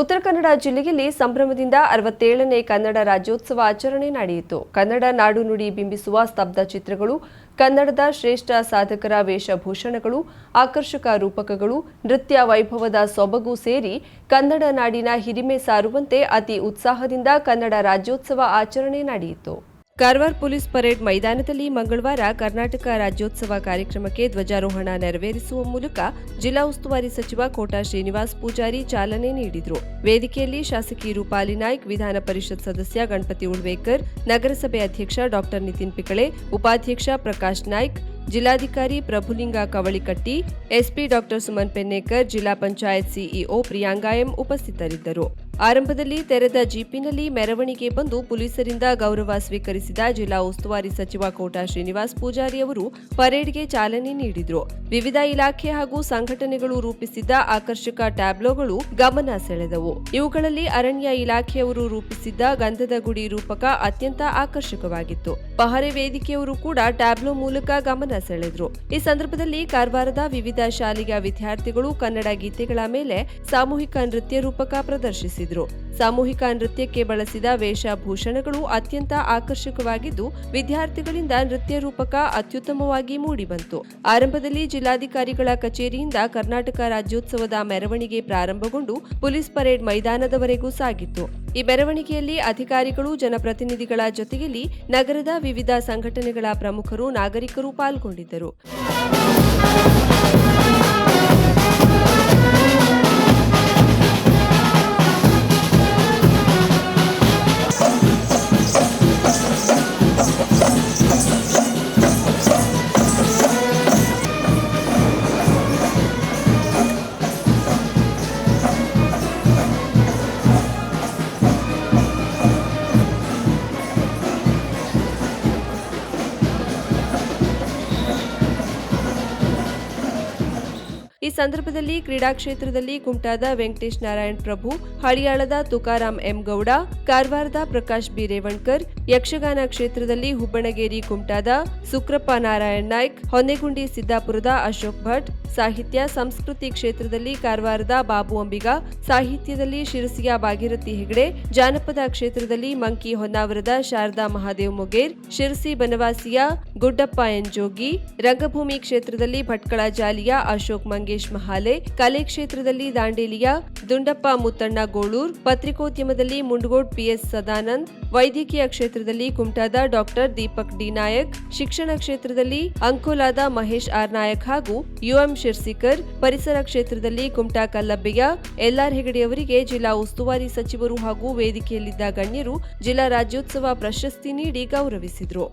ಉತ್ತರ ಕನ್ನಡ ಜಿಲ್ಲೆಯಲ್ಲಿ ಸಂಭ್ರಮದಿಂದ ಅರವತ್ತೇಳನೇ ಕನ್ನಡ ರಾಜ್ಯೋತ್ಸವ ಆಚರಣೆ ನಡೆಯಿತು ಕನ್ನಡ ನಾಡು ನುಡಿ ಬಿಂಬಿಸುವ ಸ್ತಬ್ಧ ಚಿತ್ರಗಳು ಕನ್ನಡದ ಶ್ರೇಷ್ಠ ಸಾಧಕರ ವೇಷಭೂಷಣಗಳು ಆಕರ್ಷಕ ರೂಪಕಗಳು ನೃತ್ಯ ವೈಭವದ ಸೊಬಗು ಸೇರಿ ಕನ್ನಡ ನಾಡಿನ ಹಿರಿಮೆ ಸಾರುವಂತೆ ಅತಿ ಉತ್ಸಾಹದಿಂದ ಕನ್ನಡ ರಾಜ್ಯೋತ್ಸವ ಆಚರಣೆ ನಡೆಯಿತು ಕಾರವಾರ ಪೊಲೀಸ್ ಪರೇಡ್ ಮೈದಾನದಲ್ಲಿ ಮಂಗಳವಾರ ಕರ್ನಾಟಕ ರಾಜ್ಯೋತ್ಸವ ಕಾರ್ಯಕ್ರಮಕ್ಕೆ ಧ್ವಜಾರೋಹಣ ನೆರವೇರಿಸುವ ಮೂಲಕ ಜಿಲ್ಲಾ ಉಸ್ತುವಾರಿ ಸಚಿವ ಕೋಟಾ ಶ್ರೀನಿವಾಸ್ ಪೂಜಾರಿ ಚಾಲನೆ ನೀಡಿದರು ವೇದಿಕೆಯಲ್ಲಿ ಶಾಸಕಿ ರೂಪಾಲಿ ನಾಯ್ಕ್ ವಿಧಾನ ಪರಿಷತ್ ಸದಸ್ಯ ಗಣಪತಿ ಉಳ್ವೇಕರ್ ನಗರಸಭೆ ಅಧ್ಯಕ್ಷ ಡಾಕ್ಟರ್ ನಿತಿನ್ ಪಿಕಳೆ ಉಪಾಧ್ಯಕ್ಷ ಪ್ರಕಾಶ್ ನಾಯ್ಕ್ ಜಿಲ್ಲಾಧಿಕಾರಿ ಪ್ರಭುಲಿಂಗ ಕವಳಿಕಟ್ಟಿ ಎಸ್ಪಿ ಡಾಕ್ಟರ್ ಸುಮನ್ ಪೆನ್ನೇಕರ್ ಜಿಲ್ಲಾ ಪಂಚಾಯತ್ ಸಿಇಒ ಪ್ರಿಯಾಂಗಾಯಂ ಉಪಸ್ಥಿತರಿದ್ದರು ಆರಂಭದಲ್ಲಿ ತೆರೆದ ಜೀಪಿನಲ್ಲಿ ಮೆರವಣಿಗೆ ಬಂದು ಪೊಲೀಸರಿಂದ ಗೌರವ ಸ್ವೀಕರಿಸಿದ ಜಿಲ್ಲಾ ಉಸ್ತುವಾರಿ ಸಚಿವ ಕೋಟಾ ಶ್ರೀನಿವಾಸ್ ಪೂಜಾರಿ ಅವರು ಪರೇಡ್ಗೆ ಚಾಲನೆ ನೀಡಿದರು ವಿವಿಧ ಇಲಾಖೆ ಹಾಗೂ ಸಂಘಟನೆಗಳು ರೂಪಿಸಿದ್ದ ಆಕರ್ಷಕ ಟ್ಯಾಬ್ಲೋಗಳು ಗಮನ ಸೆಳೆದವು ಇವುಗಳಲ್ಲಿ ಅರಣ್ಯ ಇಲಾಖೆಯವರು ರೂಪಿಸಿದ್ದ ಗಂಧದ ಗುಡಿ ರೂಪಕ ಅತ್ಯಂತ ಆಕರ್ಷಕವಾಗಿತ್ತು ಪಹರೆ ವೇದಿಕೆಯವರು ಕೂಡ ಟ್ಯಾಬ್ಲೋ ಮೂಲಕ ಗಮನ ಸೆಳೆದರು ಈ ಸಂದರ್ಭದಲ್ಲಿ ಕಾರವಾರದ ವಿವಿಧ ಶಾಲೆಯ ವಿದ್ಯಾರ್ಥಿಗಳು ಕನ್ನಡ ಗೀತೆಗಳ ಮೇಲೆ ಸಾಮೂಹಿಕ ನೃತ್ಯ ರೂಪಕ ಪ್ರದರ್ಶಿಸಿದರು ಮಾಡಿದ್ರು ಸಾಮೂಹಿಕ ನೃತ್ಯಕ್ಕೆ ಬಳಸಿದ ವೇಷಭೂಷಣಗಳು ಅತ್ಯಂತ ಆಕರ್ಷಕವಾಗಿದ್ದು ವಿದ್ಯಾರ್ಥಿಗಳಿಂದ ನೃತ್ಯ ರೂಪಕ ಅತ್ಯುತ್ತಮವಾಗಿ ಮೂಡಿಬಂತು ಆರಂಭದಲ್ಲಿ ಜಿಲ್ಲಾಧಿಕಾರಿಗಳ ಕಚೇರಿಯಿಂದ ಕರ್ನಾಟಕ ರಾಜ್ಯೋತ್ಸವದ ಮೆರವಣಿಗೆ ಪ್ರಾರಂಭಗೊಂಡು ಪೊಲೀಸ್ ಪರೇಡ್ ಮೈದಾನದವರೆಗೂ ಸಾಗಿತ್ತು ಈ ಮೆರವಣಿಗೆಯಲ್ಲಿ ಅಧಿಕಾರಿಗಳು ಜನಪ್ರತಿನಿಧಿಗಳ ಜೊತೆಯಲ್ಲಿ ನಗರದ ವಿವಿಧ ಸಂಘಟನೆಗಳ ಪ್ರಮುಖರು ನಾಗರಿಕರು ಪಾಲ್ಗೊಂಡಿದ್ದರು ಈ ಸಂದರ್ಭದಲ್ಲಿ ಕ್ರೀಡಾ ಕ್ಷೇತ್ರದಲ್ಲಿ ಕುಮಟಾದ ವೆಂಕಟೇಶ್ ನಾರಾಯಣ್ ಪ್ರಭು ಹಳಿಯಾಳದ ತುಕಾರಾಂ ಎಂ ಗೌಡ ಕಾರವಾರದ ಪ್ರಕಾಶ್ ಬಿ ರೇವಣ್ಕರ್ ಯಕ್ಷಗಾನ ಕ್ಷೇತ್ರದಲ್ಲಿ ಹುಬ್ಬಣಗೇರಿ ಕುಮಟಾದ ಸುಕ್ರಪ್ಪ ನಾರಾಯಣ್ ನಾಯ್ಕ್ ಹೊನ್ನೆಗುಂಡಿ ಸಿದ್ದಾಪುರದ ಅಶೋಕ್ ಭಟ್ ಸಾಹಿತ್ಯ ಸಂಸ್ಕೃತಿ ಕ್ಷೇತ್ರದಲ್ಲಿ ಕಾರವಾರದ ಬಾಬು ಅಂಬಿಗ ಸಾಹಿತ್ಯದಲ್ಲಿ ಶಿರಸಿಯ ಭಾಗೀರಥಿ ಹೆಗಡೆ ಜಾನಪದ ಕ್ಷೇತ್ರದಲ್ಲಿ ಮಂಕಿ ಹೊನ್ನಾವರದ ಶಾರದಾ ಮಹಾದೇವ್ ಮೊಗೇರ್ ಶಿರಸಿ ಬನವಾಸಿಯ ಗುಡ್ಡಪ್ಪ ಎನ್ ಜೋಗಿ ರಂಗಭೂಮಿ ಕ್ಷೇತ್ರದಲ್ಲಿ ಭಟ್ಕಳ ಜಾಲಿಯ ಅಶೋಕ್ ಮಂಗೇರ್ ಮಂಗೇಶ್ ಮಹಾಲೆ ಕಲೆ ಕ್ಷೇತ್ರದಲ್ಲಿ ದಾಂಡೇಲಿಯ ದುಂಡಪ್ಪ ಮುತ್ತಣ್ಣ ಗೋಳೂರ್ ಪತ್ರಿಕೋದ್ಯಮದಲ್ಲಿ ಮುಂಡಗೋಡ್ ಪಿಎಸ್ ಸದಾನಂದ್ ವೈದ್ಯಕೀಯ ಕ್ಷೇತ್ರದಲ್ಲಿ ಕುಮಟಾದ ಡಾಕ್ಟರ್ ದೀಪಕ್ ಡಿ ನಾಯಕ್ ಶಿಕ್ಷಣ ಕ್ಷೇತ್ರದಲ್ಲಿ ಅಂಕೋಲಾದ ಮಹೇಶ್ ಆರ್ ನಾಯಕ್ ಹಾಗೂ ಯುಎಂ ಶಿರ್ಸಿಕರ್ ಪರಿಸರ ಕ್ಷೇತ್ರದಲ್ಲಿ ಕುಮಟಾ ಕಲ್ಲಬ್ಬೆಯ ಎಲ್ಆರ್ ಹೆಗಡೆಯವರಿಗೆ ಜಿಲ್ಲಾ ಉಸ್ತುವಾರಿ ಸಚಿವರು ಹಾಗೂ ವೇದಿಕೆಯಲ್ಲಿದ್ದ ಗಣ್ಯರು ಜಿಲ್ಲಾ ರಾಜ್ಯೋತ್ಸವ ಪ್ರಶಸ್ತಿ ನೀಡಿ ಗೌರವಿಸಿದರು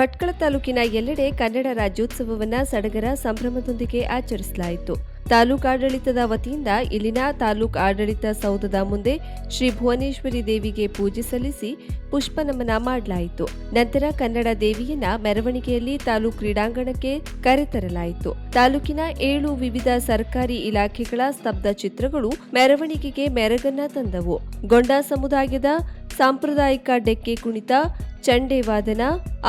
ಭಟ್ಕಳ ತಾಲೂಕಿನ ಎಲ್ಲೆಡೆ ಕನ್ನಡ ರಾಜ್ಯೋತ್ಸವವನ್ನು ಸಡಗರ ಸಂಭ್ರಮದೊಂದಿಗೆ ಆಚರಿಸಲಾಯಿತು ತಾಲೂಕಾಡಳಿತದ ವತಿಯಿಂದ ಇಲ್ಲಿನ ತಾಲೂಕು ಆಡಳಿತ ಸೌಧದ ಮುಂದೆ ಶ್ರೀ ಭುವನೇಶ್ವರಿ ದೇವಿಗೆ ಪೂಜೆ ಸಲ್ಲಿಸಿ ಪುಷ್ಪ ನಮನ ಮಾಡಲಾಯಿತು ನಂತರ ಕನ್ನಡ ದೇವಿಯನ್ನ ಮೆರವಣಿಗೆಯಲ್ಲಿ ತಾಲೂಕು ಕ್ರೀಡಾಂಗಣಕ್ಕೆ ಕರೆತರಲಾಯಿತು ತಾಲೂಕಿನ ಏಳು ವಿವಿಧ ಸರ್ಕಾರಿ ಇಲಾಖೆಗಳ ಸ್ತಬ್ಧ ಚಿತ್ರಗಳು ಮೆರವಣಿಗೆಗೆ ಮೆರಗನ್ನ ತಂದವು ಗೊಂಡ ಸಮುದಾಯದ ಸಾಂಪ್ರದಾಯಿಕ ಡೆಕ್ಕೆ ಕುಣಿತ ಚಂಡೆ ವಾದನ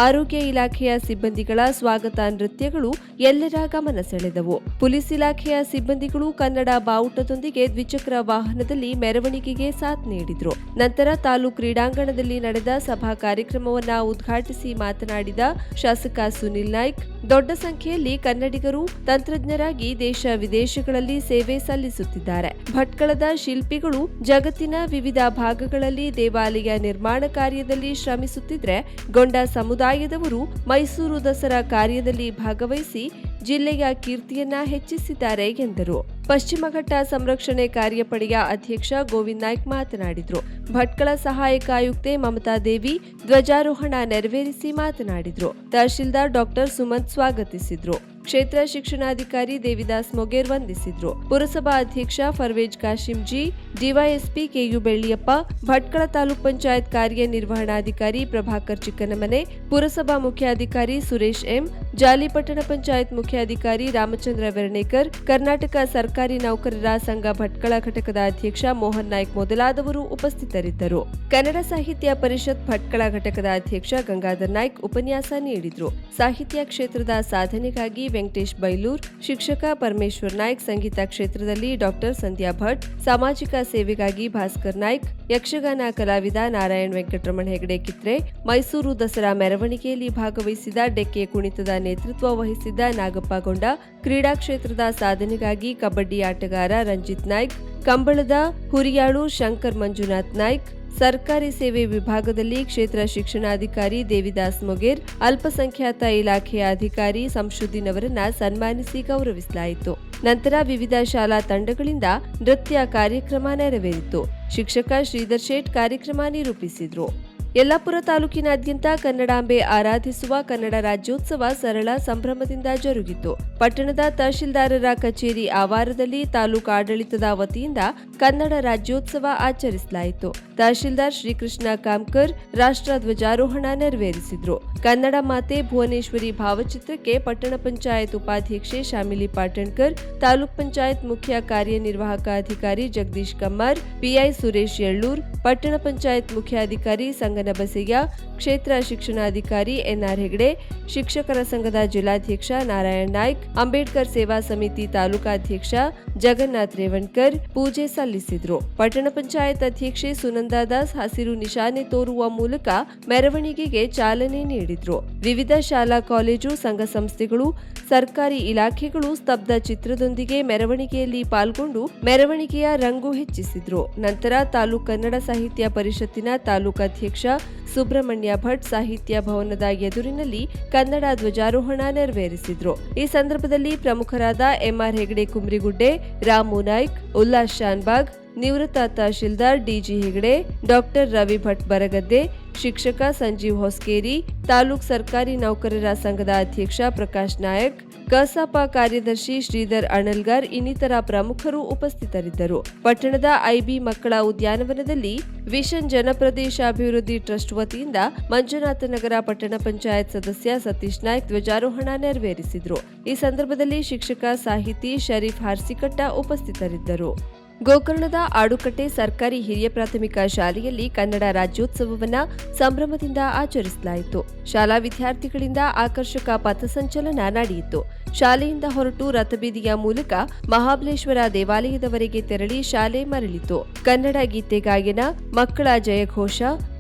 ಆರೋಗ್ಯ ಇಲಾಖೆಯ ಸಿಬ್ಬಂದಿಗಳ ಸ್ವಾಗತ ನೃತ್ಯಗಳು ಎಲ್ಲರ ಗಮನ ಸೆಳೆದವು ಪೊಲೀಸ್ ಇಲಾಖೆಯ ಸಿಬ್ಬಂದಿಗಳು ಕನ್ನಡ ಬಾವುಟದೊಂದಿಗೆ ದ್ವಿಚಕ್ರ ವಾಹನದಲ್ಲಿ ಮೆರವಣಿಗೆಗೆ ಸಾಥ್ ನೀಡಿದ್ರು ನಂತರ ತಾಲೂಕು ಕ್ರೀಡಾಂಗಣದಲ್ಲಿ ನಡೆದ ಸಭಾ ಕಾರ್ಯಕ್ರಮವನ್ನ ಉದ್ಘಾಟಿಸಿ ಮಾತನಾಡಿದ ಶಾಸಕ ಸುನಿಲ್ ನಾಯ್ಕ್ ದೊಡ್ಡ ಸಂಖ್ಯೆಯಲ್ಲಿ ಕನ್ನಡಿಗರು ತಂತ್ರಜ್ಞರಾಗಿ ದೇಶ ವಿದೇಶಗಳಲ್ಲಿ ಸೇವೆ ಸಲ್ಲಿಸುತ್ತಿದ್ದಾರೆ ಭಟ್ಕಳದ ಶಿಲ್ಪಿಗಳು ಜಗತ್ತಿನ ವಿವಿಧ ಭಾಗಗಳಲ್ಲಿ ದೇವಾಲಯ ನಿರ್ಮಾಣ ಕಾರ್ಯದಲ್ಲಿ ಶ್ರಮಿಸುತ್ತಿದ್ರೆ ಗೊಂಡ ಸಮುದಾಯದವರು ಮೈಸೂರು ದಸರಾ ಕಾರ್ಯದಲ್ಲಿ ಭಾಗವಹಿಸಿ ಜಿಲ್ಲೆಯ ಕೀರ್ತಿಯನ್ನ ಹೆಚ್ಚಿಸಿದ್ದಾರೆ ಎಂದರು ಪಶ್ಚಿಮ ಘಟ್ಟ ಸಂರಕ್ಷಣೆ ಕಾರ್ಯಪಡೆಯ ಅಧ್ಯಕ್ಷ ಗೋವಿಂದ್ ನಾಯ್ಕ ಮಾತನಾಡಿದರು ಭಟ್ಕಳ ಸಹಾಯಕ ಆಯುಕ್ತೆ ಮಮತಾ ದೇವಿ ಧ್ವಜಾರೋಹಣ ನೆರವೇರಿಸಿ ಮಾತನಾಡಿದರು ತಹಶೀಲ್ದಾರ್ ಡಾಕ್ಟರ್ ಸುಮಂತ್ ಸ್ವಾಗತಿಸಿದರು ಕ್ಷೇತ್ರ ಶಿಕ್ಷಣಾಧಿಕಾರಿ ದೇವಿದಾಸ್ ಮೊಗೇರ್ ವಂದಿಸಿದ್ರು ಪುರಸಭಾ ಅಧ್ಯಕ್ಷ ಫರ್ವೇಜ್ ಕಾಶಿಂಜಿ ಡಿವೈಎಸ್ಪಿ ಕೆಯು ಬೆಳ್ಳಿಯಪ್ಪ ಭಟ್ಕಳ ತಾಲೂಕ್ ಪಂಚಾಯತ್ ಕಾರ್ಯನಿರ್ವಹಣಾಧಿಕಾರಿ ಪ್ರಭಾಕರ್ ಚಿಕ್ಕನಮನೆ ಪುರಸಭಾ ಮುಖ್ಯಾಧಿಕಾರಿ ಸುರೇಶ್ ಎಂ ಜಾಲಿಪಟ್ಟಣ ಪಂಚಾಯತ್ ಮುಖ್ಯಾಧಿಕಾರಿ ರಾಮಚಂದ್ರ ವೆರಣೇಕರ್ ಕರ್ನಾಟಕ ಸರ್ಕಾರಿ ನೌಕರರ ಸಂಘ ಭಟ್ಕಳ ಘಟಕದ ಅಧ್ಯಕ್ಷ ಮೋಹನ್ ನಾಯ್ಕ್ ಮೊದಲಾದವರು ಉಪಸ್ಥಿತರಿದ್ದರು ಕನ್ನಡ ಸಾಹಿತ್ಯ ಪರಿಷತ್ ಭಟ್ಕಳ ಘಟಕದ ಅಧ್ಯಕ್ಷ ಗಂಗಾಧರ್ ನಾಯ್ಕ್ ಉಪನ್ಯಾಸ ನೀಡಿದ್ರು ಸಾಹಿತ್ಯ ಕ್ಷೇತ್ರದ ಸಾಧನೆಗಾಗಿ ವೆಂಕಟೇಶ್ ಬೈಲೂರ್ ಶಿಕ್ಷಕ ಪರಮೇಶ್ವರ್ ನಾಯ್ಕ್ ಸಂಗೀತ ಕ್ಷೇತ್ರದಲ್ಲಿ ಡಾಕ್ಟರ್ ಸಂಧ್ಯಾ ಭಟ್ ಸಾಮಾಜಿಕ ಸೇವೆಗಾಗಿ ಭಾಸ್ಕರ್ ನಾಯ್ಕ್ ಯಕ್ಷಗಾನ ಕಲಾವಿದ ನಾರಾಯಣ್ ವೆಂಕಟರಮಣ ಹೆಗಡೆ ಕಿತ್ರೆ ಮೈಸೂರು ದಸರಾ ಮೆರವಣಿಗೆಯಲ್ಲಿ ಭಾಗವಹಿಸಿದ ಡೆಕ್ಕೆ ಕುಣಿತದ ನೇತೃತ್ವ ವಹಿಸಿದ್ದ ನಾಗಪ್ಪ ಗೊಂಡ ಕ್ರೀಡಾ ಕ್ಷೇತ್ರದ ಸಾಧನೆಗಾಗಿ ಕಬಡ್ಡಿ ಆಟಗಾರ ರಂಜಿತ್ ನಾಯ್ಕ್ ಕಂಬಳದ ಹುರಿಯಾಳು ಶಂಕರ್ ಮಂಜುನಾಥ್ ನಾಯ್ಕ್ ಸರ್ಕಾರಿ ಸೇವೆ ವಿಭಾಗದಲ್ಲಿ ಕ್ಷೇತ್ರ ಶಿಕ್ಷಣಾಧಿಕಾರಿ ದೇವಿದಾಸ್ ಮೊಗೇರ್ ಅಲ್ಪಸಂಖ್ಯಾತ ಇಲಾಖೆಯ ಅಧಿಕಾರಿ ಸಂಶುದ್ದೀನ್ ಅವರನ್ನ ಸನ್ಮಾನಿಸಿ ಗೌರವಿಸಲಾಯಿತು ನಂತರ ವಿವಿಧ ಶಾಲಾ ತಂಡಗಳಿಂದ ನೃತ್ಯ ಕಾರ್ಯಕ್ರಮ ನೆರವೇರಿತು ಶಿಕ್ಷಕ ಶ್ರೀಧರ್ ಶೇಟ್ ಕಾರ್ಯಕ್ರಮ ನಿರೂಪಿಸಿದರು ಯಲ್ಲಾಪುರ ತಾಲೂಕಿನಾದ್ಯಂತ ಕನ್ನಡಾಂಬೆ ಆರಾಧಿಸುವ ಕನ್ನಡ ರಾಜ್ಯೋತ್ಸವ ಸರಳ ಸಂಭ್ರಮದಿಂದ ಜರುಗಿತು ಪಟ್ಟಣದ ತಹಶೀಲ್ದಾರರ ಕಚೇರಿ ಆವಾರದಲ್ಲಿ ತಾಲೂಕು ಆಡಳಿತದ ವತಿಯಿಂದ ಕನ್ನಡ ರಾಜ್ಯೋತ್ಸವ ಆಚರಿಸಲಾಯಿತು ತಹಶೀಲ್ದಾರ್ ಶ್ರೀಕೃಷ್ಣ ಕಾಮ್ಕರ್ ರಾಷ್ಟ್ರ ಧ್ವಜಾರೋಹಣ ನೆರವೇರಿಸಿದ್ರು ಕನ್ನಡ ಮಾತೆ ಭುವನೇಶ್ವರಿ ಭಾವಚಿತ್ರಕ್ಕೆ ಪಟ್ಟಣ ಪಂಚಾಯತ್ ಉಪಾಧ್ಯಕ್ಷೆ ಶಾಮಿಲಿ ಪಾಟಣ್ಕರ್ ತಾಲೂಕ್ ಪಂಚಾಯತ್ ಮುಖ್ಯ ಕಾರ್ಯನಿರ್ವಾಹಕ ಅಧಿಕಾರಿ ಜಗದೀಶ್ ಕಮ್ಮಾರ್ ಪಿಐ ಸುರೇಶ್ ಯಳ್ಳೂರ್ ಪಟ್ಟಣ ಪಂಚಾಯತ್ ಮುಖ್ಯಾಧಿಕಾರಿ ಸಂಘ ಗಂಗನಬಸಯ್ಯ ಕ್ಷೇತ್ರ ಶಿಕ್ಷಣಾಧಿಕಾರಿ ಎನ್ಆರ್ ಹೆಗಡೆ ಶಿಕ್ಷಕರ ಸಂಘದ ಜಿಲ್ಲಾಧ್ಯಕ್ಷ ನಾರಾಯಣ್ ನಾಯ್ಕ್ ಅಂಬೇಡ್ಕರ್ ಸೇವಾ ಸಮಿತಿ ತಾಲೂಕಾಧ್ಯಕ್ಷ ಜಗನ್ನಾಥ್ ರೇವಣ್ಕರ್ ಪೂಜೆ ಸಲ್ಲಿಸಿದರು ಪಟ್ಟಣ ಪಂಚಾಯತ್ ಅಧ್ಯಕ್ಷೆ ಸುನಂದಾ ದಾಸ್ ಹಸಿರು ನಿಶಾನೆ ತೋರುವ ಮೂಲಕ ಮೆರವಣಿಗೆಗೆ ಚಾಲನೆ ನೀಡಿದ್ರು ವಿವಿಧ ಶಾಲಾ ಕಾಲೇಜು ಸಂಘ ಸಂಸ್ಥೆಗಳು ಸರ್ಕಾರಿ ಇಲಾಖೆಗಳು ಸ್ತಬ್ಧ ಚಿತ್ರದೊಂದಿಗೆ ಮೆರವಣಿಗೆಯಲ್ಲಿ ಪಾಲ್ಗೊಂಡು ಮೆರವಣಿಗೆಯ ರಂಗು ಹೆಚ್ಚಿಸಿದ್ರು ನಂತರ ತಾಲೂಕು ಕನ್ನಡ ಸಾಹಿತ್ಯ ಪರಿಷತ್ತಿನ ತಾಲೂಕಾಧ್ಯಕ್ಷ ಸುಬ್ರಹ್ಮಣ್ಯ ಭಟ್ ಸಾಹಿತ್ಯ ಭವನದ ಎದುರಿನಲ್ಲಿ ಕನ್ನಡ ಧ್ವಜಾರೋಹಣ ನೆರವೇರಿಸಿದ್ರು ಈ ಸಂದರ್ಭದಲ್ಲಿ ಪ್ರಮುಖರಾದ ಎಂಆರ್ ಹೆಗಡೆ ಕುಂಬ್ರಿಗುಡ್ಡೆ ರಾಮು ನಾಯ್ಕ್ ಉಲ್ಲಾಸ್ ಶಾನ್ಬಾಗ್ ನಿವೃತ್ತ ತಹಶೀಲ್ದಾರ್ ಡಿಜಿ ಹೆಗಡೆ ಡಾಕ್ಟರ್ ರವಿ ಭಟ್ ಬರಗದ್ದೆ ಶಿಕ್ಷಕ ಸಂಜೀವ್ ಹೊಸ್ಕೇರಿ ತಾಲೂಕ್ ಸರ್ಕಾರಿ ನೌಕರರ ಸಂಘದ ಅಧ್ಯಕ್ಷ ಪ್ರಕಾಶ್ ನಾಯಕ್ ಕಸಾಪ ಕಾರ್ಯದರ್ಶಿ ಶ್ರೀಧರ್ ಅಣಲ್ಗರ್ ಇನ್ನಿತರ ಪ್ರಮುಖರು ಉಪಸ್ಥಿತರಿದ್ದರು ಪಟ್ಟಣದ ಐಬಿ ಮಕ್ಕಳ ಉದ್ಯಾನವನದಲ್ಲಿ ವಿಷನ್ ಜನಪ್ರದೇಶ ಅಭಿವೃದ್ಧಿ ಟ್ರಸ್ಟ್ ವತಿಯಿಂದ ಮಂಜುನಾಥ ನಗರ ಪಟ್ಟಣ ಪಂಚಾಯತ್ ಸದಸ್ಯ ಸತೀಶ್ ನಾಯ್ಕ್ ಧ್ವಜಾರೋಹಣ ನೆರವೇರಿಸಿದರು ಈ ಸಂದರ್ಭದಲ್ಲಿ ಶಿಕ್ಷಕ ಸಾಹಿತಿ ಶರೀಫ್ ಹಾರ್ಸಿಕಟ್ಟ ಉಪಸ್ಥಿತರಿದ್ದರು ಗೋಕರ್ಣದ ಆಡುಕಟ್ಟೆ ಸರ್ಕಾರಿ ಹಿರಿಯ ಪ್ರಾಥಮಿಕ ಶಾಲೆಯಲ್ಲಿ ಕನ್ನಡ ರಾಜ್ಯೋತ್ಸವವನ್ನು ಸಂಭ್ರಮದಿಂದ ಆಚರಿಸಲಾಯಿತು ಶಾಲಾ ವಿದ್ಯಾರ್ಥಿಗಳಿಂದ ಆಕರ್ಷಕ ಪಥಸಂಚಲನ ನಡೆಯಿತು ಶಾಲೆಯಿಂದ ಹೊರಟು ರಥಬೀದಿಯ ಮೂಲಕ ಮಹಾಬಲೇಶ್ವರ ದೇವಾಲಯದವರೆಗೆ ತೆರಳಿ ಶಾಲೆ ಮರಳಿತು ಕನ್ನಡ ಗೀತೆ ಗಾಯನ ಮಕ್ಕಳ ಜಯಘೋಷ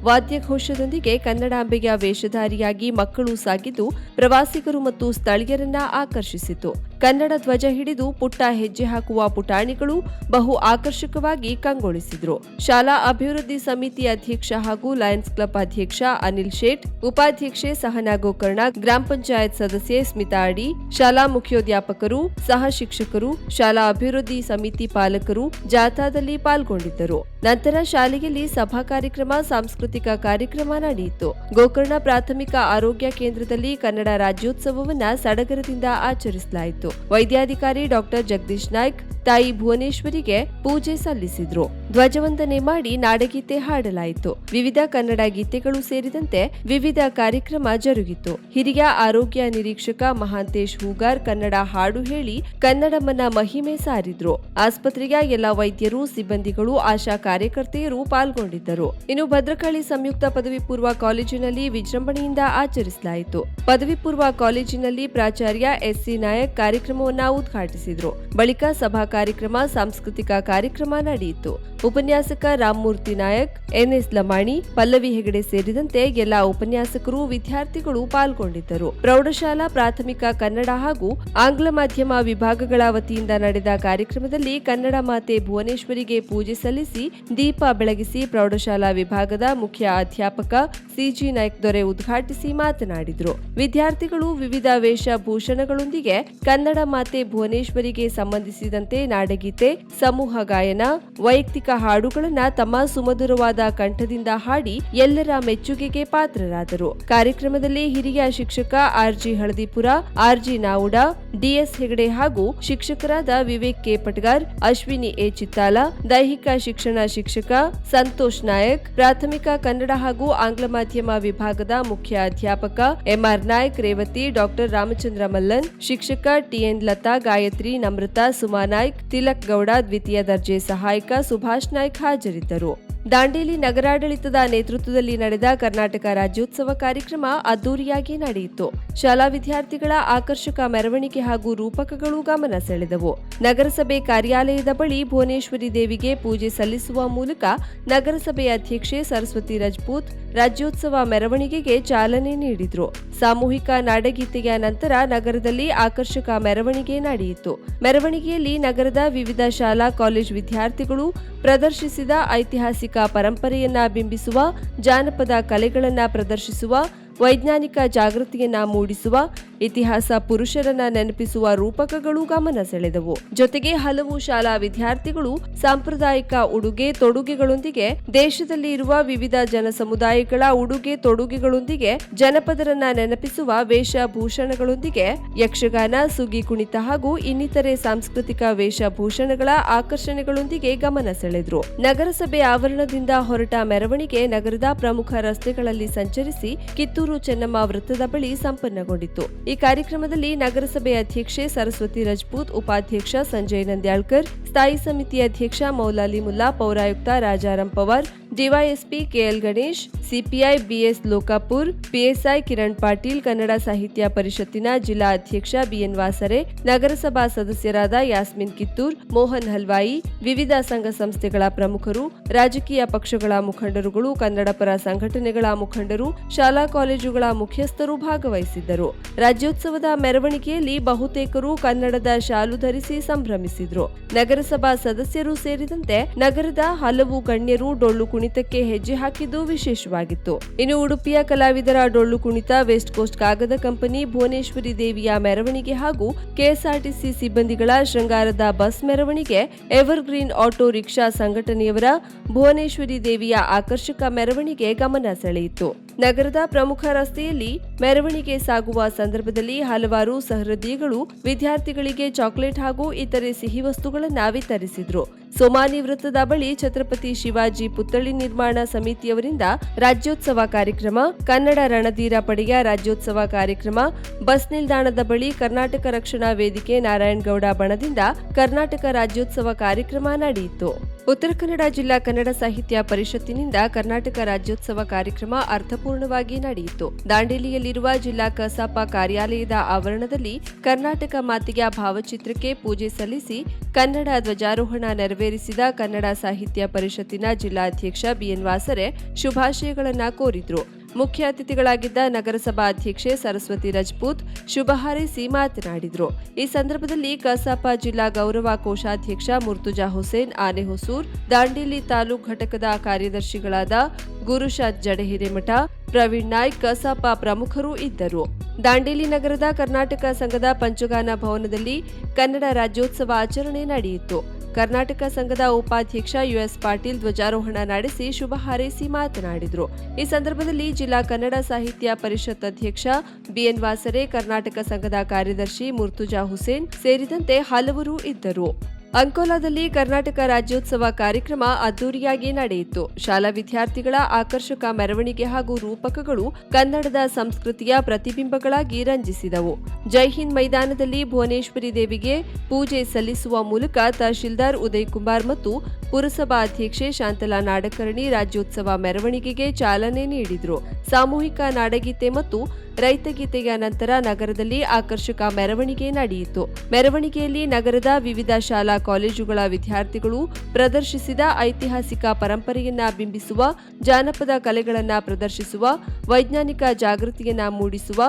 ವಾದ್ಯಘೋಷದೊಂದಿಗೆ ಕನ್ನಡಾಂಬೆಯ ವೇಷಧಾರಿಯಾಗಿ ಮಕ್ಕಳು ಸಾಗಿದ್ದು ಪ್ರವಾಸಿಗರು ಮತ್ತು ಸ್ಥಳೀಯರನ್ನ ಆಕರ್ಷಿಸಿತು ಕನ್ನಡ ಧ್ವಜ ಹಿಡಿದು ಪುಟ್ಟ ಹೆಜ್ಜೆ ಹಾಕುವ ಪುಟಾಣಿಗಳು ಬಹು ಆಕರ್ಷಕವಾಗಿ ಕಂಗೊಳಿಸಿದ್ರು ಶಾಲಾ ಅಭಿವೃದ್ಧಿ ಸಮಿತಿ ಅಧ್ಯಕ್ಷ ಹಾಗೂ ಲಯನ್ಸ್ ಕ್ಲಬ್ ಅಧ್ಯಕ್ಷ ಅನಿಲ್ ಶೇಟ್ ಉಪಾಧ್ಯಕ್ಷೆ ಸಹನಾ ಗೋಕರ್ಣ ಗ್ರಾಮ ಪಂಚಾಯತ್ ಸದಸ್ಯೆ ಸ್ಮಿತಾ ಅಡಿ ಶಾಲಾ ಮುಖ್ಯೋಧ್ಯಾಪಕರು ಸಹ ಶಿಕ್ಷಕರು ಶಾಲಾ ಅಭಿವೃದ್ಧಿ ಸಮಿತಿ ಪಾಲಕರು ಜಾಥಾದಲ್ಲಿ ಪಾಲ್ಗೊಂಡಿದ್ದರು ನಂತರ ಶಾಲೆಯಲ್ಲಿ ಸಭಾ ಕಾರ್ಯಕ್ರಮ ಸಾಂಸ್ಕೃತಿಕ ಕಾರ್ಯಕ್ರಮ ನಡೆಯಿತು ಗೋಕರ್ಣ ಪ್ರಾಥಮಿಕ ಆರೋಗ್ಯ ಕೇಂದ್ರದಲ್ಲಿ ಕನ್ನಡ ರಾಜ್ಯೋತ್ಸವವನ್ನು ಸಡಗರದಿಂದ ಆಚರಿಸಲಾಯಿತು ವೈದ್ಯಾಧಿಕಾರಿ ಡಾಕ್ಟರ್ ಜಗದೀಶ್ ನಾಯ್ಕ್ ತಾಯಿ ಭುವನೇಶ್ವರಿಗೆ ಪೂಜೆ ಸಲ್ಲಿಸಿದ್ರು ಧ್ವಜವಂದನೆ ಮಾಡಿ ನಾಡಗೀತೆ ಹಾಡಲಾಯಿತು ವಿವಿಧ ಕನ್ನಡ ಗೀತೆಗಳು ಸೇರಿದಂತೆ ವಿವಿಧ ಕಾರ್ಯಕ್ರಮ ಜರುಗಿತು ಹಿರಿಯ ಆರೋಗ್ಯ ನಿರೀಕ್ಷಕ ಮಹಾಂತೇಶ್ ಹೂಗಾರ್ ಕನ್ನಡ ಹಾಡು ಹೇಳಿ ಕನ್ನಡಮ್ಮನ ಮಹಿಮೆ ಸಾರಿದ್ರು ಆಸ್ಪತ್ರೆಯ ಎಲ್ಲ ವೈದ್ಯರು ಸಿಬ್ಬಂದಿಗಳು ಆಶಾ ಕಾರ್ಯಕರ್ತೆಯರು ಪಾಲ್ಗೊಂಡಿದ್ದರು ಇನ್ನು ಭದ್ರಕಾಳಿ ಸಂಯುಕ್ತ ಪದವಿ ಪೂರ್ವ ಕಾಲೇಜಿನಲ್ಲಿ ವಿಜೃಂಭಣೆಯಿಂದ ಆಚರಿಸಲಾಯಿತು ಪದವಿ ಪೂರ್ವ ಕಾಲೇಜಿನಲ್ಲಿ ಪ್ರಾಚಾರ್ಯ ಎಸ್ಸಿ ನಾಯಕ್ ಕಾರ್ಯ ಕಾರ್ಯಕ್ರಮವನ್ನು ಉದ್ಘಾಟಿಸಿದರು ಬಳಿಕ ಸಭಾ ಕಾರ್ಯಕ್ರಮ ಸಾಂಸ್ಕೃತಿಕ ಕಾರ್ಯಕ್ರಮ ನಡೆಯಿತು ಉಪನ್ಯಾಸಕ ರಾಮಮೂರ್ತಿ ನಾಯಕ್ ಎನ್ಎಸ್ ಲಮಾಣಿ ಪಲ್ಲವಿ ಹೆಗಡೆ ಸೇರಿದಂತೆ ಎಲ್ಲಾ ಉಪನ್ಯಾಸಕರು ವಿದ್ಯಾರ್ಥಿಗಳು ಪಾಲ್ಗೊಂಡಿದ್ದರು ಪ್ರೌಢಶಾಲಾ ಪ್ರಾಥಮಿಕ ಕನ್ನಡ ಹಾಗೂ ಆಂಗ್ಲ ಮಾಧ್ಯಮ ವಿಭಾಗಗಳ ವತಿಯಿಂದ ನಡೆದ ಕಾರ್ಯಕ್ರಮದಲ್ಲಿ ಕನ್ನಡ ಮಾತೆ ಭುವನೇಶ್ವರಿಗೆ ಪೂಜೆ ಸಲ್ಲಿಸಿ ದೀಪ ಬೆಳಗಿಸಿ ಪ್ರೌಢಶಾಲಾ ವಿಭಾಗದ ಮುಖ್ಯ ಅಧ್ಯಾಪಕ ಸಿಜಿ ನಾಯ್ಕ ದೊರೆ ಉದ್ಘಾಟಿಸಿ ಮಾತನಾಡಿದರು ವಿದ್ಯಾರ್ಥಿಗಳು ವಿವಿಧ ವೇಷಭೂಷಣಗಳೊಂದಿಗೆ ಕನ್ನಡ ಕನ್ನಡ ಮಾತೆ ಭುವನೇಶ್ವರಿಗೆ ಸಂಬಂಧಿಸಿದಂತೆ ನಾಡಗೀತೆ ಸಮೂಹ ಗಾಯನ ವೈಯಕ್ತಿಕ ಹಾಡುಗಳನ್ನ ತಮ್ಮ ಸುಮಧುರವಾದ ಕಂಠದಿಂದ ಹಾಡಿ ಎಲ್ಲರ ಮೆಚ್ಚುಗೆಗೆ ಪಾತ್ರರಾದರು ಕಾರ್ಯಕ್ರಮದಲ್ಲಿ ಹಿರಿಯ ಶಿಕ್ಷಕ RG Haldipur RG Navuda DS Hegde ಹಾಗೂ ಶಿಕ್ಷಕರಾದ ವಿವೇಕ್ ಕೆ ಪಟ್ಗಾರ್ ಅಶ್ವಿನಿ ಎ ಚಿತ್ತಾಲ ದೈಹಿಕ ಶಿಕ್ಷಣ ಶಿಕ್ಷಕ ಸಂತೋಷ್ ನಾಯಕ್ ಪ್ರಾಥಮಿಕ ಕನ್ನಡ ಹಾಗೂ ಆಂಗ್ಲ ಮಾಧ್ಯಮ ವಿಭಾಗದ ಮುಖ್ಯ ಅಧ್ಯಾಪಕ ಎಂಆರ್ ನಾಯಕ್ ರೇವತಿ ಡಾಕ್ಟರ್ ರಾಮಚಂದ್ರ ಮಲ್ಲನ್ ಶಿಕ್ಷಕ ಟಿ ಟಿಎನ್ ಲತಾ ಗಾಯತ್ರಿ ನಮೃತಾ ಸುಮಾ ನಾಯ್ಕ್ ತಿಲಕ್ ಗೌಡ ದ್ವಿತೀಯ ದರ್ಜೆ ಸಹಾಯಕ ಸುಭಾಷ್ ನಾಯ್ಕ್ ಹಾಜರಿದ್ದರು ದಾಂಡೇಲಿ ನಗರಾಡಳಿತದ ನೇತೃತ್ವದಲ್ಲಿ ನಡೆದ ಕರ್ನಾಟಕ ರಾಜ್ಯೋತ್ಸವ ಕಾರ್ಯಕ್ರಮ ಅದ್ದೂರಿಯಾಗಿ ನಡೆಯಿತು ಶಾಲಾ ವಿದ್ಯಾರ್ಥಿಗಳ ಆಕರ್ಷಕ ಮೆರವಣಿಗೆ ಹಾಗೂ ರೂಪಕಗಳು ಗಮನ ಸೆಳೆದವು ನಗರಸಭೆ ಕಾರ್ಯಾಲಯದ ಬಳಿ ಭುವನೇಶ್ವರಿ ದೇವಿಗೆ ಪೂಜೆ ಸಲ್ಲಿಸುವ ಮೂಲಕ ನಗರಸಭೆ ಅಧ್ಯಕ್ಷೆ ಸರಸ್ವತಿ ರಜಪೂತ್ ರಾಜ್ಯೋತ್ಸವ ಮೆರವಣಿಗೆಗೆ ಚಾಲನೆ ನೀಡಿದ್ರು ಸಾಮೂಹಿಕ ನಾಡಗೀತೆಯ ನಂತರ ನಗರದಲ್ಲಿ ಆಕರ್ಷಕ ಮೆರವಣಿಗೆ ನಡೆಯಿತು ಮೆರವಣಿಗೆಯಲ್ಲಿ ನಗರದ ವಿವಿಧ ಶಾಲಾ ಕಾಲೇಜು ವಿದ್ಯಾರ್ಥಿಗಳು ಪ್ರದರ್ಶಿಸಿದ ಐತಿಹಾಸಿಕ ಸಾಂಸ್ಕೃತಿಕ ಪರಂಪರೆಯನ್ನ ಬಿಂಬಿಸುವ ಜಾನಪದ ಕಲೆಗಳನ್ನು ಪ್ರದರ್ಶಿಸುವ ವೈಜ್ಞಾನಿಕ ಜಾಗೃತಿಯನ್ನ ಮೂಡಿಸುವ ಇತಿಹಾಸ ಪುರುಷರನ್ನ ನೆನಪಿಸುವ ರೂಪಕಗಳು ಗಮನ ಸೆಳೆದವು ಜೊತೆಗೆ ಹಲವು ಶಾಲಾ ವಿದ್ಯಾರ್ಥಿಗಳು ಸಾಂಪ್ರದಾಯಿಕ ಉಡುಗೆ ತೊಡುಗೆಗಳೊಂದಿಗೆ ದೇಶದಲ್ಲಿ ಇರುವ ವಿವಿಧ ಜನಸಮುದಾಯಗಳ ಉಡುಗೆ ತೊಡುಗೆಗಳೊಂದಿಗೆ ಜನಪದರನ್ನ ನೆನಪಿಸುವ ವೇಷಭೂಷಣಗಳೊಂದಿಗೆ ಯಕ್ಷಗಾನ ಸುಗಿ ಕುಣಿತ ಹಾಗೂ ಇನ್ನಿತರೆ ಸಾಂಸ್ಕೃತಿಕ ವೇಷಭೂಷಣಗಳ ಆಕರ್ಷಣೆಗಳೊಂದಿಗೆ ಗಮನ ಸೆಳೆದ್ರು ನಗರಸಭೆ ಆವರಣದಿಂದ ಹೊರಟ ಮೆರವಣಿಗೆ ನಗರದ ಪ್ರಮುಖ ರಸ್ತೆಗಳಲ್ಲಿ ಸಂಚರಿಸಿ ಕಿತ್ತೂರು ಚೆನ್ನಮ್ಮ ವೃತ್ತದ ಬಳಿ ಸಂಪನ್ನಗೊಂಡಿತು ಈ ಕಾರ್ಯಕ್ರಮದಲ್ಲಿ ನಗರಸಭೆ ಅಧ್ಯಕ್ಷೆ ಸರಸ್ವತಿ ರಜಪೂತ್ ಉಪಾಧ್ಯಕ್ಷ ಸಂಜಯ್ ನಂದ್ಯಾಳ್ಕರ್ ಸ್ಥಾಯಿ ಸಮಿತಿ ಅಧ್ಯಕ್ಷ ಮೌಲಾಲಿ ಮುಲ್ಲಾ ಪೌರಾಯುಕ್ತ Rajaram Pawar DYSP KL Ganesh CPI BS Lokapur PSI Kiran Patil Kannada ಸಾಹಿತ್ಯ ಪರಿಷತ್ತಿನ ಜಿಲ್ಲಾ ಅಧ್ಯಕ್ಷ ಬಿಎನ್ ವಾಸರೆ ನಗರಸಭಾ ಸದಸ್ಯರಾದ ಯಾಸ್ಮಿನ್ ಕಿತ್ತೂರ್ ಮೋಹನ್ ಹಲ್ವಾಯಿ ವಿವಿಧ ಸಂಘ ಸಂಸ್ಥೆಗಳ ಪ್ರಮುಖರು ರಾಜಕೀಯ ಪಕ್ಷಗಳ ಮುಖಂಡರುಗಳು ಕನ್ನಡಪರ ಸಂಘಟನೆಗಳ ಮುಖಂಡರು ಶಾಲಾ ಕಾಲೇಜುಗಳ ಮುಖ್ಯಸ್ಥರು ಭಾಗವಹಿಸಿದ್ದರು ರಾಜ್ಯೋತ್ಸವದ ಮೆರವಣಿಗೆಯಲ್ಲಿ ಬಹುತೇಕರು ಕನ್ನಡದ ಶಾಲು ಧರಿಸಿ ಸಂಭ್ರಮಿಸಿದ್ರು ನಗರಸಭಾ ಸದಸ್ಯರು ಸೇರಿದಂತೆ ನಗರದ ಹಲವು ಗಣ್ಯರು ಡೊಳ್ಳು ಕುಣಿತಕ್ಕೆ ಹೆಜ್ಜೆ ಹಾಕಿದ್ದು ವಿಶೇಷವಾಗಿತ್ತು ಇನ್ನು ಉಡುಪಿಯ ಕಲಾವಿದರ ಡೊಳ್ಳು ಕುಣಿತ ವೆಸ್ಟ್ ಕೋಸ್ಟ್ ಕಾಗದ ಕಂಪನಿ ಭುವನೇಶ್ವರಿ ದೇವಿಯ ಮೆರವಣಿಗೆ ಹಾಗೂ ಕೆಎಸ್ಆರ್ಟಿಸಿ ಸಿಬ್ಬಂದಿಗಳ ಶೃಂಗಾರದ ಬಸ್ ಮೆರವಣಿಗೆ ಎವರ್ಗ್ರೀನ್ ಆಟೋ ರಿಕ್ಷಾ ಸಂಘಟನೆಯವರ ಭುವನೇಶ್ವರಿ ದೇವಿಯ ಆಕರ್ಷಕ ಮೆರವಣಿಗೆ ಗಮನ ಸೆಳೆಯಿತು ನಗರದ ಪ್ರಮುಖ ರಸ್ತೆಯಲ್ಲಿ ಮೆರವಣಿಗೆ ಸಾಗುವ ಸಂದರ್ಭದಲ್ಲಿ ಹಲವಾರು ಸಹೃದಯಿಗಳು ವಿದ್ಯಾರ್ಥಿಗಳಿಗೆ ಚಾಕೊಲೇಟ್ ಹಾಗೂ ಇತರೆ ಸಿಹಿ ವಸ್ತುಗಳನ್ನು ವಿತರಿಸಿದ್ರು ಸೋಮಾನಿ ವೃತ್ತದ ಬಳಿ ಛತ್ರಪತಿ ಶಿವಾಜಿ ಪುತ್ಥಳಿ ನಿರ್ಮಾಣ ಸಮಿತಿಯವರಿಂದ ರಾಜ್ಯೋತ್ಸವ ಕಾರ್ಯಕ್ರಮ ಕನ್ನಡ ರಣಧೀರ ಪಡೆಯ ರಾಜ್ಯೋತ್ಸವ ಕಾರ್ಯಕ್ರಮ ಬಸ್ ನಿಲ್ದಾಣದ ಬಳಿ ಕರ್ನಾಟಕ ರಕ್ಷಣಾ ವೇದಿಕೆ ನಾರಾಯಣಗೌಡ ಬಣದಿಂದ ಕರ್ನಾಟಕ ರಾಜ್ಯೋತ್ಸವ ಕಾರ್ಯಕ್ರಮ ನಡೆಯಿತು ಉತ್ತರ ಕನ್ನಡ ಜಿಲ್ಲಾ ಕನ್ನಡ ಸಾಹಿತ್ಯ ಪರಿಷತ್ತಿನಿಂದ ಕರ್ನಾಟಕ ರಾಜ್ಯೋತ್ಸವ ಕಾರ್ಯಕ್ರಮ ಅರ್ಥಪೂರ್ಣವಾಗಿ ನಡೆಯಿತು ದಾಂಡೇಲಿಯಲ್ಲಿರುವ ಜಿಲ್ಲಾ ಕಸಾಪ ಕಾರ್ಯಾಲಯದ ಆವರಣದಲ್ಲಿ ಕರ್ನಾಟಕ ಮಾತಿಗೆ ಭಾವಚಿತ್ರಕ್ಕೆ ಪೂಜೆ ಸಲ್ಲಿಸಿ ಕನ್ನಡ ಧ್ವಜಾರೋಹಣ ನೆರವೇರಿಸಿದ ಕನ್ನಡ ಸಾಹಿತ್ಯ ಪರಿಷತ್ತಿನ ಜಿಲ್ಲಾಧ್ಯಕ್ಷ ಬಿಎನ್ ವಾಸರೆ ಶುಭಾಶಯಗಳನ್ನು ಕೋರಿದ್ರು ಮುಖ್ಯ ಅತಿಥಿಗಳಾಗಿದ್ದ ನಗರಸಭಾ ಅಧ್ಯಕ್ಷೆ ಸರಸ್ವತಿ ರಜಪೂತ್ ಹಾರೈಸಿ ಮಾತನಾಡಿದರು ಈ ಸಂದರ್ಭದಲ್ಲಿ ಕಸಾಪ ಜಿಲ್ಲಾ ಗೌರವ ಕೋಶಾಧ್ಯಕ್ಷ ಮುರ್ತುಜಾ ಹುಸೇನ್ ಆನೆಹೊಸೂರ್ ದಾಂಡೇಲಿ ತಾಲೂಕ್ ಘಟಕದ ಕಾರ್ಯದರ್ಶಿಗಳಾದ ಗುರುಶಾದ್ ಜಡಹಿರೇಮಠ ಪ್ರವೀಣ್ ನಾಯ್ಕ್ ಕಸಾಪ ಪ್ರಮುಖರು ಇದ್ದರು ದಾಂಡೇಲಿ ನಗರದ ಕರ್ನಾಟಕ ಸಂಘದ ಪಂಚಗಾನ ಭವನದಲ್ಲಿ ಕನ್ನಡ ರಾಜ್ಯೋತ್ಸವ ಆಚರಣೆ ನಡೆಯಿತು ಕರ್ನಾಟಕ ಸಂಘದ ಉಪಾಧ್ಯಕ್ಷ ಯುಎಸ್ ಪಾಟೀಲ್ ಧ್ವಜಾರೋಹಣ ನಡೆಸಿ ಶುಭ ಹಾರೈಸಿ ಮಾತನಾಡಿದರು ಈ ಸಂದರ್ಭದಲ್ಲಿ ಜಿಲ್ಲಾ ಕನ್ನಡ ಸಾಹಿತ್ಯ ಪರಿಷತ್ ಅಧ್ಯಕ್ಷ ಬಿಎನ್ ವಾಸರೆ ಕರ್ನಾಟಕ ಸಂಘದ ಕಾರ್ಯದರ್ಶಿ ಮುರ್ತುಜಾ ಹುಸೇನ್ ಸೇರಿದಂತೆ ಹಲವರು ಇದ್ದರು ಅಂಕೋಲಾದಲ್ಲಿ ಕರ್ನಾಟಕ ರಾಜ್ಯೋತ್ಸವ ಕಾರ್ಯಕ್ರಮ ಅದ್ದೂರಿಯಾಗಿ ನಡೆಯಿತು ಶಾಲಾ ವಿದ್ಯಾರ್ಥಿಗಳ ಆಕರ್ಷಕ ಮೆರವಣಿಗೆ ಹಾಗೂ ರೂಪಕಗಳು ಕನ್ನಡದ ಸಂಸ್ಕೃತಿಯ ಪ್ರತಿಬಿಂಬಗಳಾಗಿ ರಂಜಿಸಿದವು ಜೈಹಿಂದ್ ಮೈದಾನದಲ್ಲಿ ಭುವನೇಶ್ವರಿ ದೇವಿಗೆ ಪೂಜೆ ಸಲ್ಲಿಸುವ ಮೂಲಕ ತಹಶೀಲ್ದಾರ್ ಉದಯ್ ಕುಮಾರ್ ಮತ್ತು ಪುರಸಭಾ ಅಧ್ಯಕ್ಷೆ ಶಾಂತಲಾ ನಾಡಕರ್ಣಿ ರಾಜ್ಯೋತ್ಸವ ಮೆರವಣಿಗೆಗೆ ಚಾಲನೆ ನೀಡಿದರು ಸಾಮೂಹಿಕ ನಾಡಗೀತೆ ಮತ್ತು ರೈತಗೀತೆಯ ನಂತರ ನಗರದಲ್ಲಿ ಆಕರ್ಷಕ ಮೆರವಣಿಗೆ ನಡೆಯಿತು ಮೆರವಣಿಗೆಯಲ್ಲಿ ನಗರದ ವಿವಿಧ ಶಾಲಾ ಕಾಲೇಜುಗಳ ವಿದ್ಯಾರ್ಥಿಗಳು ಪ್ರದರ್ಶಿಸಿದ ಐತಿಹಾಸಿಕ ಪರಂಪರೆಯನ್ನ ಬಿಂಬಿಸುವ ಜಾನಪದ ಕಲೆಗಳನ್ನು ಪ್ರದರ್ಶಿಸುವ ವೈಜ್ಞಾನಿಕ ಜಾಗೃತಿಯನ್ನ ಮೂಡಿಸುವ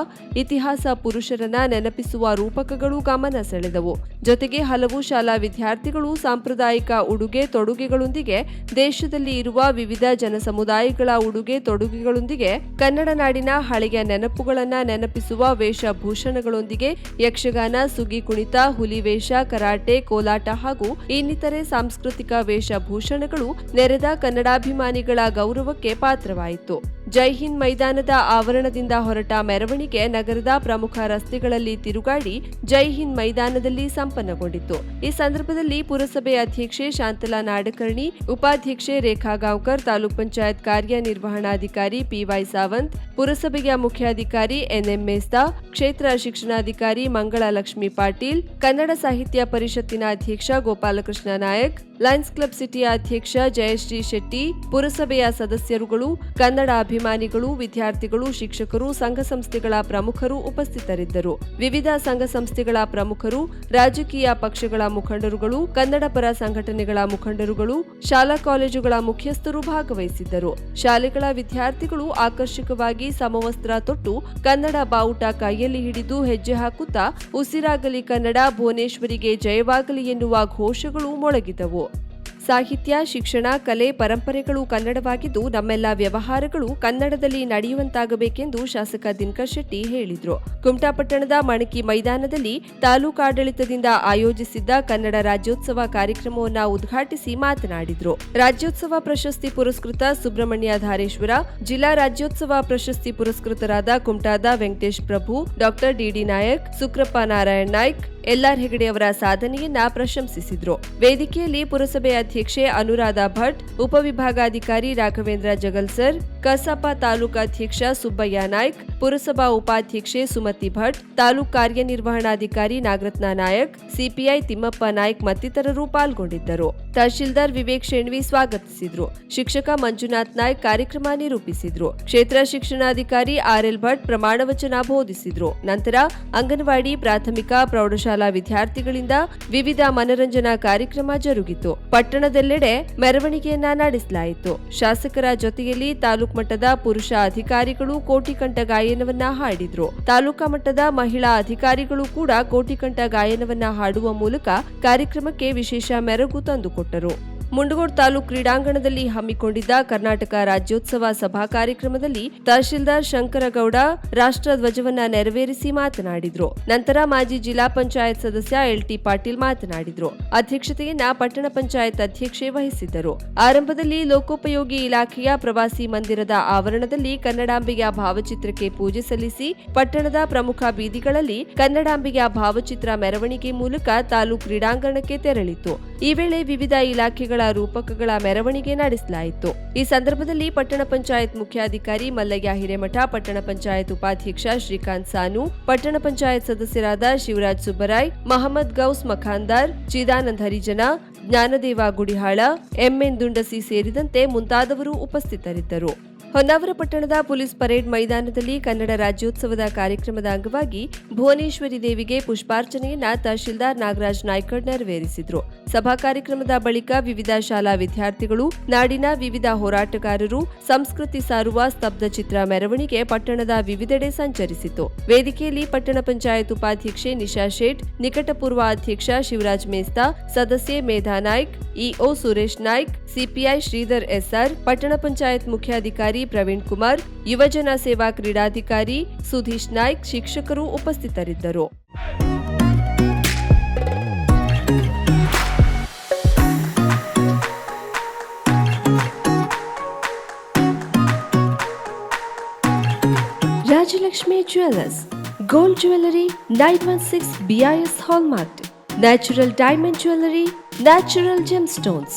ಇತಿಹಾಸ ಪುರುಷರನ್ನ ನೆನಪಿಸುವ ರೂಪಕಗಳು ಗಮನ ಸೆಳೆದವು ಜೊತೆಗೆ ಹಲವು ಶಾಲಾ ವಿದ್ಯಾರ್ಥಿಗಳು ಸಾಂಪ್ರದಾಯಿಕ ಉಡುಗೆ ತೊಡು ಉಡುಗೆಗಳೊಂದಿಗೆ ದೇಶದಲ್ಲಿ ಇರುವ ವಿವಿಧ ಜನಸಮುದಾಯಗಳ ಉಡುಗೆ ತೊಡುಗೆಗಳೊಂದಿಗೆ ಕನ್ನಡ ನಾಡಿನ ಹಳೆಯ ನೆನಪುಗಳನ್ನು ನೆನಪಿಸುವ ವೇಷಭೂಷಣಗಳೊಂದಿಗೆ ಯಕ್ಷಗಾನ ಸುಗಿ ಕುಣಿತ ಹುಲಿವೇಷ ಕರಾಟೆ ಕೋಲಾಟ ಹಾಗೂ ಇನ್ನಿತರೆ ಸಾಂಸ್ಕೃತಿಕ ವೇಷಭೂಷಣಗಳು ನೆರೆದ ಕನ್ನಡಾಭಿಮಾನಿಗಳ ಗೌರವಕ್ಕೆ ಪಾತ್ರವಾಯಿತು ಜೈ ಹಿಂದ್ ಮೈದಾನದ ಆವರಣದಿಂದ ಹೊರಟ ಮೆರವಣಿಗೆ ನಗರದ ಪ್ರಮುಖ ರಸ್ತೆಗಳಲ್ಲಿ ತಿರುಗಾಡಿ ಜೈ ಹಿಂದ್ ಮೈದಾನದಲ್ಲಿ ಸಂಪನ್ನಗೊಂಡಿತು ಈ ಸಂದರ್ಭದಲ್ಲಿ ಪುರಸಭೆ ಅಧ್ಯಕ್ಷೆ ಶಾಂತಲಾ ನಾಡಕರ್ಣಿ ಉಪಾಧ್ಯಕ್ಷೆ ರೇಖಾ ಗಾಂವ್ಕರ್ ತಾಲೂಕ್ ಪಂಚಾಯತ್ ಕಾರ್ಯನಿರ್ವಹಣಾಧಿಕಾರಿ ಪಿವೈ ಸಾವಂತ್ ಪುರಸಭೆಯ ಮುಖ್ಯಾಧಿಕಾರಿ ಎನ್ಎಂ ಮೇಸ್ತಾ ಕ್ಷೇತ್ರ ಶಿಕ್ಷಣಾಧಿಕಾರಿ ಮಂಗಳ ಲಕ್ಷ್ಮಿ ಪಾಟೀಲ್ ಕನ್ನಡ ಸಾಹಿತ್ಯ ಪರಿಷತ್ತಿನ ಅಧ್ಯಕ್ಷ ಗೋಪಾಲಕೃಷ್ಣ ನಾಯಕ್ ಲಯನ್ಸ್ ಕ್ಲಬ್ ಸಿಟಿಯ ಅಧ್ಯಕ್ಷ ಜಯಶ್ರೀ ಶೆಟ್ಟಿ ಪುರಸಭೆಯ ಸದಸ್ಯರುಗಳು ಕನ್ನಡ ಅಭಿಮಾನಿಗಳು ವಿದ್ಯಾರ್ಥಿಗಳು ಶಿಕ್ಷಕರು ಸಂಘ ಸಂಸ್ಥೆಗಳ ಪ್ರಮುಖರು ಉಪಸ್ಥಿತರಿದ್ದರು ವಿವಿಧ ಸಂಘ ಸಂಸ್ಥೆಗಳ ಪ್ರಮುಖರು ರಾಜಕೀಯ ಪಕ್ಷಗಳ ಮುಖಂಡರುಗಳು ಕನ್ನಡ ಪರ ಸಂಘಟನೆಗಳ ಮುಖಂಡರುಗಳು ಶಾಲಾ ಕಾಲೇಜುಗಳ ಮುಖ್ಯಸ್ಥರು ಭಾಗವಹಿಸಿದ್ದರು ಶಾಲೆಗಳ ವಿದ್ಯಾರ್ಥಿಗಳು ಆಕರ್ಷಕವಾಗಿ ಸಮವಸ್ತ್ರ ತೊಟ್ಟು ಕನ್ನಡ ಬಾವುಟ ಕೈಯಲ್ಲಿ ಹಿಡಿದು ಹೆಜ್ಜೆ ಹಾಕುತ್ತಾ ಉಸಿರಾಗಲಿ ಕನ್ನಡ ಭುವನೇಶ್ವರಿಗೆ ಜಯವಾಗಲಿ ಎನ್ನುವ ಘೋಷಗಳು ಮೊಳಗಿದವು ಸಾಹಿತ್ಯ ಶಿಕ್ಷಣ ಕಲೆ ಪರಂಪರೆಗಳು ಕನ್ನಡವಾಗಿದ್ದು ನಮ್ಮೆಲ್ಲ ವ್ಯವಹಾರಗಳು ಕನ್ನಡದಲ್ಲಿ ನಡೆಯುವಂತಾಗಬೇಕೆಂದು ಶಾಸಕ ದಿನಕರ್ ಶೆಟ್ಟಿ ಹೇಳಿದರು ಕುಮಟಾಪಟ್ಟಣದ ಮಣಕಿ ಮೈದಾನದಲ್ಲಿ ತಾಲೂಕಾಡಳಿತದಿಂದ ಆಯೋಜಿಸಿದ್ದ ಕನ್ನಡ ರಾಜ್ಯೋತ್ಸವ ಕಾರ್ಯಕ್ರಮವನ್ನು ಉದ್ಘಾಟಿಸಿ ಮಾತನಾಡಿದರು ರಾಜ್ಯೋತ್ಸವ ಪ್ರಶಸ್ತಿ ಪುರಸ್ಕೃತ ಸುಬ್ರಹ್ಮಣ್ಯ ಧಾರೇಶ್ವರ ಜಿಲ್ಲಾ ರಾಜ್ಯೋತ್ಸವ ಪ್ರಶಸ್ತಿ ಪುರಸ್ಕೃತರಾದ ಕುಮಟಾದ Venkatesh Prabhu doctor DD Nayak Sukrappa Narayan Naik LR ಅವರ ಸಾಧನೆಯನ್ನ ಪ್ರಶಂಸಿಸಿದ್ರು ವೇದಿಕೆಯಲ್ಲಿ ಪುರಸಭೆ ಅಧ್ಯಕ್ಷೆ ಅನುರಾಧ ಭಟ್ ಉಪವಿಭಾಗಾಧಿಕಾರಿ ರಾಘವೇಂದ್ರ ಜಗಲ್ಸರ್ ಕಸಾಪ ತಾಲೂಕಾಧ್ಯಕ್ಷ ಸುಬ್ಬಯ್ಯ ನಾಯ್ಕ್ ಪುರಸಭಾ ಉಪಾಧ್ಯಕ್ಷೆ ಸುಮತಿ ಭಟ್ ತಾಲೂಕ್ ಕಾರ್ಯನಿರ್ವಹಣಾಧಿಕಾರಿ ನಾಗರತ್ನ ನಾಯಕ್ ಸಿಪಿಐ ತಿಮ್ಮಪ್ಪ ನಾಯ್ಕ್ ಮತ್ತಿತರರು ಪಾಲ್ಗೊಂಡಿದ್ದರು ತಹಶೀಲ್ದಾರ್ ವಿವೇಕ್ ಶೆಣ್ವಿ ಸ್ವಾಗತಿಸಿದ್ರು ಶಿಕ್ಷಕ ಮಂಜುನಾಥ್ ನಾಯ್ಕ್ ಕಾರ್ಯಕ್ರಮ ನಿರೂಪಿಸಿದ್ರು ಕ್ಷೇತ್ರ ಶಿಕ್ಷಣಾಧಿಕಾರಿ ಆರ್ಎಲ್ ಭಟ್ ಪ್ರಮಾಣ ಬೋಧಿಸಿದ್ರು ನಂತರ ಅಂಗನವಾಡಿ ಪ್ರಾಥಮಿಕ ಪ್ರೌಢಶಾಲಾ ವಿದ್ಯಾರ್ಥಿಗಳಿಂದ ವಿವಿಧ ಮನರಂಜನಾ ಕಾರ್ಯಕ್ರಮ ಜರುಗಿತು ಪಟ್ಟಣದೆಲ್ಲೆಡೆ ಮೆರವಣಿಗೆಯನ್ನ ನಡೆಸಲಾಯಿತು ಶಾಸಕರ ಜೊತೆಯಲ್ಲಿ ತಾಲೂಕು ಮಟ್ಟದ ಪುರುಷ ಅಧಿಕಾರಿಗಳು ಕೋಟಿಕಂಠ ಗಾಯನವನ್ನ ಹಾಡಿದ್ರು ತಾಲೂಕಾ ಮಟ್ಟದ ಮಹಿಳಾ ಅಧಿಕಾರಿಗಳು ಕೂಡ ಕೋಟಿಕಂಠ ಗಾಯನವನ್ನ ಹಾಡುವ ಮೂಲಕ ಕಾರ್ಯಕ್ರಮಕ್ಕೆ ವಿಶೇಷ ಮೆರಗು ತಂದುಕೊಟ್ಟರು ಮುಂಡಗೋಡ್ ತಾಲೂಕು ಕ್ರೀಡಾಂಗಣದಲ್ಲಿ ಹಮ್ಮಿಕೊಂಡಿದ್ದ ಕರ್ನಾಟಕ ರಾಜ್ಯೋತ್ಸವ ಸಭಾ ಕಾರ್ಯಕ್ರಮದಲ್ಲಿ ತಹಶೀಲ್ದಾರ್ ಶಂಕರಗೌಡ ರಾಷ್ಟ ಧ್ವಜವನ್ನ ನೆರವೇರಿಸಿ ಮಾತನಾಡಿದ್ರು ನಂತರ ಮಾಜಿ ಜಿಲ್ಲಾ ಪಂಚಾಯತ್ ಸದಸ್ಯ ಎಲ್ಟಿ ಪಾಟೀಲ್ ಮಾತನಾಡಿದರು ಅಧ್ಯಕ್ಷತೆಯನ್ನ ಪಟ್ಟಣ ಪಂಚಾಯತ್ ಅಧ್ಯಕ್ಷೆ ವಹಿಸಿದ್ದರು ಆರಂಭದಲ್ಲಿ ಲೋಕೋಪಯೋಗಿ ಇಲಾಖೆಯ ಪ್ರವಾಸಿ ಮಂದಿರದ ಆವರಣದಲ್ಲಿ ಕನ್ನಡಾಂಬೆಯ ಭಾವಚಿತ್ರಕ್ಕೆ ಪೂಜೆ ಸಲ್ಲಿಸಿ ಪಟ್ಟಣದ ಪ್ರಮುಖ ಬೀದಿಗಳಲ್ಲಿ ಕನ್ನಡಾಂಬೆಯ ಭಾವಚಿತ್ರ ಮೆರವಣಿಗೆ ಮೂಲಕ ತಾಲೂಕು ಕ್ರೀಡಾಂಗಣಕ್ಕೆ ತೆರಳಿತು ಈ ವೇಳೆ ವಿವಿಧ ಇಲಾಖೆಗಳ ರೂಪಕಗಳ ಮೆರವಣಿಗೆ ನಡೆಸಲಾಯಿತು ಈ ಸಂದರ್ಭದಲ್ಲಿ ಪಟ್ಟಣ ಪಂಚಾಯತ್ ಮುಖ್ಯಾಧಿಕಾರಿ ಮಲ್ಲಯ್ಯ ಹಿರೇಮಠ ಪಟ್ಟಣ ಪಂಚಾಯತ್ ಉಪಾಧ್ಯಕ್ಷ ಶ್ರೀಕಾಂತ್ ಸಾನು ಪಟ್ಟಣ ಪಂಚಾಯತ್ ಸದಸ್ಯರಾದ ಶಿವರಾಜ್ ಸುಬ್ಬರಾಯ್ ಮಹಮ್ಮದ್ ಗೌಸ್ ಮಖಾಂದಾರ್ ಚಿದಾನಂದ ಹರಿಜನ ಜ್ಞಾನದೇವ ಗುಡಿಹಾಳ ಎಂಎನ್ ದುಂಡಸಿ ಸೇರಿದಂತೆ ಮುಂತಾದವರು ಉಪಸ್ಥಿತರಿದ್ದರು ಹೊನ್ನಾವರ ಪಟ್ಟಣದ ಪೊಲೀಸ್ ಪರೇಡ್ ಮೈದಾನದಲ್ಲಿ ಕನ್ನಡ ರಾಜ್ಯೋತ್ಸವದ ಕಾರ್ಯಕ್ರಮದ ಅಂಗವಾಗಿ ಭುವನೇಶ್ವರಿ ದೇವಿಗೆ ಪುಷ್ಪಾರ್ಚನೆಯನ್ನ ತಹಶೀಲ್ದಾರ್ ನಾಗರಾಜ್ ನಾಯ್ಕಡ್ ನೆರವೇರಿಸಿದರು ಸಭಾ ಕಾರ್ಯಕ್ರಮದ ಬಳಿಕ ವಿವಿಧ ಶಾಲಾ ವಿದ್ಯಾರ್ಥಿಗಳು ನಾಡಿನ ವಿವಿಧ ಹೋರಾಟಗಾರರು ಸಂಸ್ಕೃತಿ ಸಾರುವ ಸ್ತಬ್ಧ ಚಿತ್ರ ಮೆರವಣಿಗೆ ಪಟ್ಟಣದ ವಿವಿಧೆಡೆ ಸಂಚರಿಸಿತು ವೇದಿಕೆಯಲ್ಲಿ ಪಟ್ಟಣ ಪಂಚಾಯತ್ ಉಪಾಧ್ಯಕ್ಷೆ ನಿಶಾ ಶೇಟ್ ನಿಕಟಪೂರ್ವ ಅಧ್ಯಕ್ಷ ಶಿವರಾಜ್ ಮೇಸ್ತಾ ಸದಸ್ಯೆ Medha Naik EO Suresh Naik CPI Shridhar SR ಪಟ್ಟಣ ಪಂಚಾಯತ್ ಮುಖ್ಯಾಧಿಕಾರಿ ಪ್ರವೀಣ್ ಕುಮಾರ್ ಯುವಜನ ಸೇವಾ ಕ್ರೀಡಾಧಿಕಾರಿ ಸುಧೀಶ್ ನಾಯ್ಕ್ ಶಿಕ್ಷಕರು ಉಪಸ್ಥಿತರಿದ್ದರು Rajalakshmi jewellers gold jewellery nine one six BIS hallmark natural diamond jewellery natural gem stones